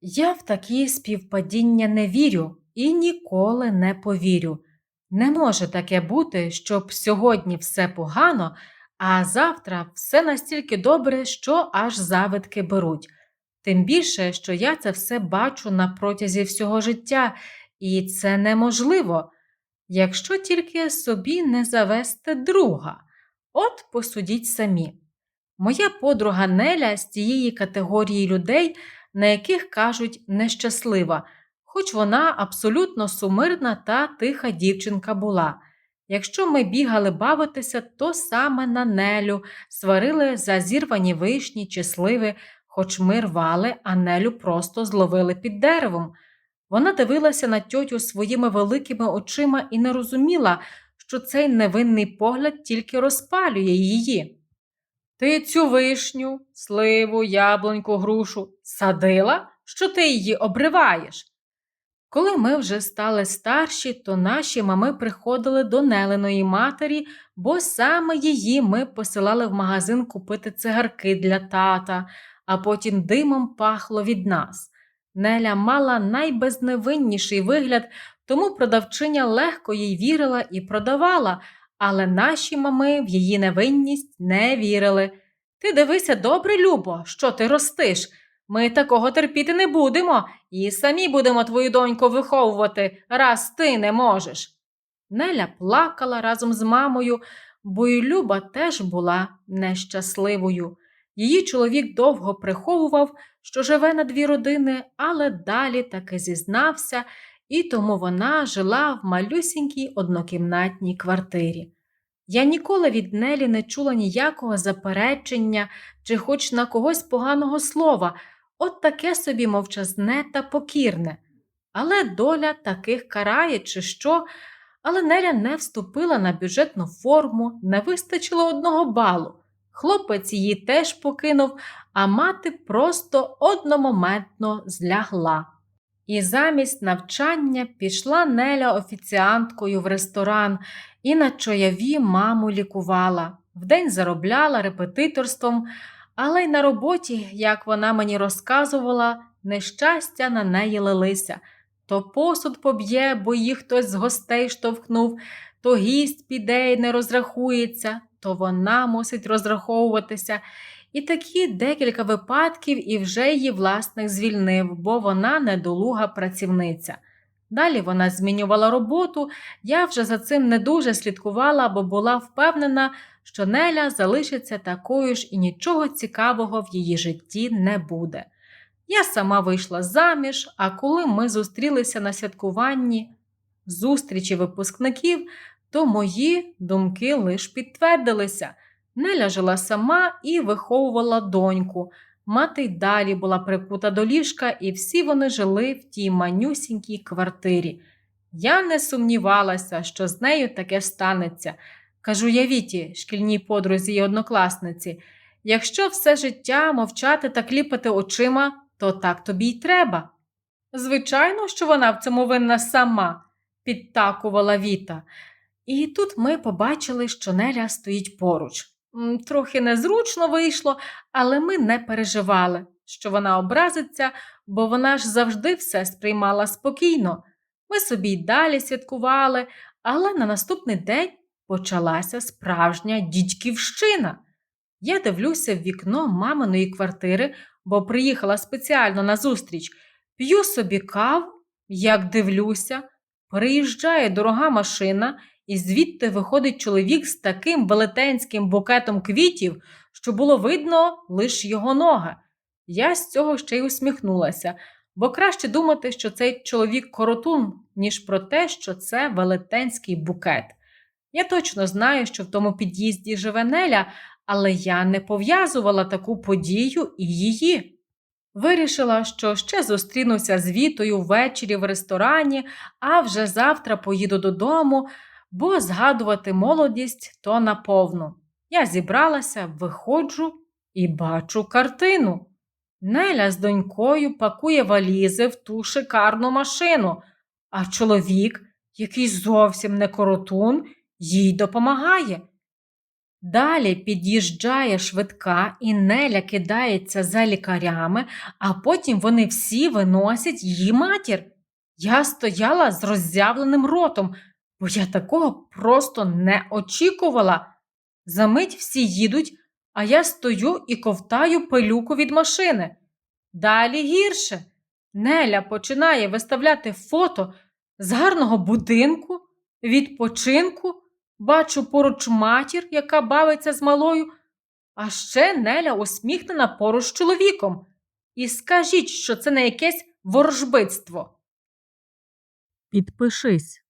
Я в такі співпадіння не вірю і ніколи не повірю. Не може таке бути, щоб сьогодні все погано, а завтра все настільки добре, що аж завидки беруть. Тим більше, що я це все бачу на протязі всього життя, і це неможливо, якщо тільки собі не завести друга. От посудіть самі. Моя подруга Неля з тієї категорії людей, на яких кажуть нещаслива, хоч вона абсолютно сумирна та тиха дівчинка була. Якщо ми бігали бавитися, то саме на Нелю сварили за зірвані вишні чи сливи, хоч ми рвали, а Нелю просто зловили під деревом. Вона дивилася на тьотю своїми великими очима і не розуміла, що цей невинний погляд тільки розпалює її. Ти цю вишню, сливу, яблуньку, грушу садила, що ти її обриваєш? Коли ми вже стали старші, то наші мами приходили до Нелиної матері, бо саме її ми посилали в магазин купити цигарки для тата, а потім димом пахло від нас. Неля мала найбезневинніший вигляд, тому продавчиня легко їй вірила і продавала, але наші мами в її невинність не вірили. Ти дивися добре, Любо, що ти ростиш. Ми такого терпіти не будемо і самі будемо твою доньку виховувати, раз ти не можеш. Неля плакала разом з мамою, бо й Люба теж була нещасливою. Її чоловік довго приховував, що живе на дві родини, але далі таки зізнався, і тому вона жила в малюсінькій однокімнатній квартирі. Я ніколи від Нелі не чула ніякого заперечення чи хоч на когось поганого слова, от таке собі мовчазне та покірне. Але доля таких карає, чи що, але Неля не вступила на бюджетну форму, не вистачило одного балу. Хлопець її теж покинув, а мати просто одномоментно злягла. І замість навчання пішла Неля офіціанткою в ресторан і на чояві маму лікувала. Вдень заробляла репетиторством, але й на роботі, як вона мені розказувала, нещастя на неї лилися. То посуд поб'є, бо їх хтось з гостей штовхнув, то гість піде й не розрахується, то вона мусить розраховуватися. І такі декілька випадків і вже її власник звільнив, бо вона недолуга працівниця. Далі вона змінювала роботу, я вже за цим не дуже слідкувала, бо була впевнена, що Неля залишиться такою ж і нічого цікавого в її житті не буде. Я сама вийшла заміж, а коли ми зустрілися на святкуванні зустрічі випускників, то мої думки лише підтвердилися. Неля жила сама і виховувала доньку. Мати й далі була прикута до ліжка, і всі вони жили в тій манюсінькій квартирі. Я не сумнівалася, що з нею таке станеться. Кажу я Віті, шкільній подрузі й однокласниці, якщо все життя мовчати та кліпати очима, то так тобі й треба. Звичайно, що вона в цьому винна сама, підтакувала Віта. І тут ми побачили, що Неля стоїть поруч. Трохи незручно вийшло, але ми не переживали, що вона образиться, бо вона ж завжди все сприймала спокійно. Ми собі й далі святкували, але на наступний день почалася справжня дідьківщина. Я дивлюся в вікно маминої квартири, бо приїхала спеціально на зустріч. П'ю собі кав, як дивлюся, приїжджає дорога машина і звідти виходить чоловік з таким велетенським букетом квітів, що було видно лише його ноги. Я з цього ще й усміхнулася, бо краще думати, що цей чоловік коротун, ніж про те, що це велетенський букет. Я точно знаю, що в тому під'їзді живе Неля, але я не пов'язувала таку подію і її. Вирішила, що ще зустрінуся з Вітою ввечері в ресторані, а вже завтра поїду додому бо згадувати молодість то наповну. Я зібралася, виходжу і бачу картину. Неля з донькою пакує валізи в ту шикарну машину, а чоловік, який зовсім не коротун, їй допомагає. Далі під'їжджає швидка, і Неля кидається за лікарями, а потім вони всі виносять її матір. Я стояла з роззявленим ротом, бо я такого просто не очікувала. Замить всі їдуть, а я стою і ковтаю пилюку від машини. Далі гірше. Неля починає виставляти фото з гарного будинку, відпочинку. Бачу поруч матір, яка бавиться з малою, а ще Неля усміхнена поруч з чоловіком. І скажіть, що це не якесь ворожбитство. Підпишись.